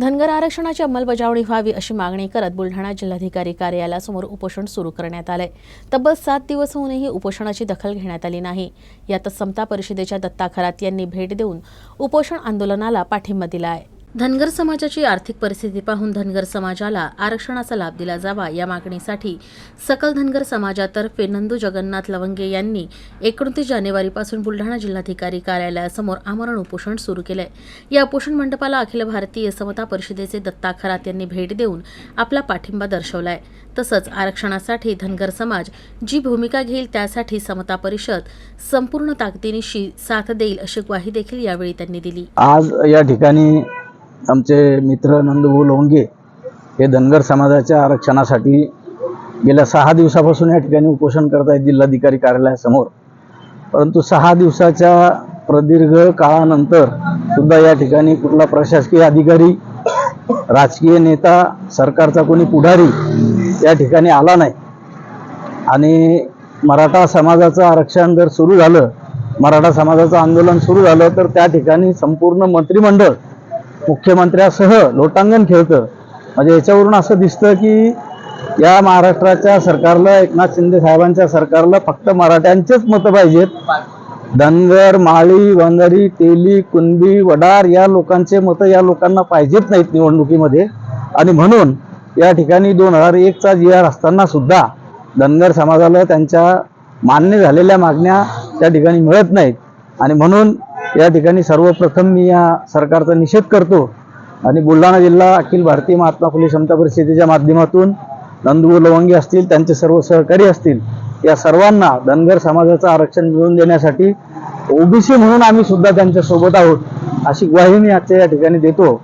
धनगर आरक्षणाची अंमलबजावणी व्हावी अशी मागणी करत बुलढाणा जिल्हाधिकारी कार्यालयासमोर उपोषण सुरू करण्यात आलंय. तब्बल सात दिवस होऊनही उपोषणाची दखल घेण्यात आली नाही. यातच समता परिषदेच्या दत्ता खरात यांनी भेट देऊन उपोषण आंदोलनाला पाठिंबा दिला आहे. धनगर समाजाची आर्थिक परिस्थिती पाहून धनगर समाजाला आरक्षणाचा लाभ दिला जावा या मागणीसाठी सकल धनगर समाजातर्फे नंदू जगन्नाथ लवंगे यांनी एकोणतीस जानेवारीपासून बुलढाणा जिल्हाधिकारी कार्यालयासमोर आमरण उपोषण सुरू केलंय. या उपोषण मंडपाला अखिल भारतीय समता परिषदेचे दत्ता खरात यांनी भेट देऊन आपला पाठिंबा दर्शवलाय. तसंच आरक्षणासाठी धनगर समाज जी भूमिका घेईल त्यासाठी समता परिषद संपूर्ण ताकदीनिशी साथ देईल अशी ग्वाही देखील यावेळी त्यांनी दिली. आज या ठिकाणी आमचे मित्र नंदभाऊ लोंगे हे धनगर समाजाच्या आरक्षणासाठी गेल्या सहा दिवसापासून या ठिकाणी उपोषण करत आहेत जिल्हाधिकारी कार्यालयासमोर. परंतु सहा दिवसाच्या प्रदीर्घ काळानंतर सुद्धा या ठिकाणी कुठला प्रशासकीय अधिकारी राजकीय नेता सरकारचा कोणी पुढारी या ठिकाणी आला नाही. आणि मराठा समाजाचं आरक्षण जर सुरू झालं मराठा समाजाचं आंदोलन सुरू झालं तर त्या ठिकाणी संपूर्ण मंत्रिमंडळ मुख्यमंत्र्यासह लोटांगण खेळतं. म्हणजे याच्यावरून असं दिसतं की या महाराष्ट्राच्या सरकारला एकनाथ शिंदे साहेबांच्या सरकारला फक्त मराठ्यांचेच मतं पाहिजेत. धनगर माळी वंजारी तेली कुणबी वडार या लोकांचे मतं या लोकांना पाहिजेत नाहीत निवडणुकीमध्ये. आणि म्हणून या ठिकाणी दोन हजार एकचा जी आर असताना सुद्धा धनगर समाजाला त्यांच्या मान्य झालेल्या मागण्या त्या ठिकाणी मिळत नाहीत. आणि म्हणून या ठिकाणी सर्वप्रथम मी या सरकारचा निषेध करतो आणि बुलढाणा जिल्हा अखिल भारतीय महात्मा फुले समता परिषदेच्या माध्यमातून नंदू लवंगी असतील त्यांचे सर्व सहकारी असतील या सर्वांना धनगर समाजाचं आरक्षण मिळवून देण्यासाठी ओबीसी म्हणून आम्ही सुद्धा त्यांच्यासोबत आहोत अशी ग्वाही मी आजच्या या ठिकाणी देतो.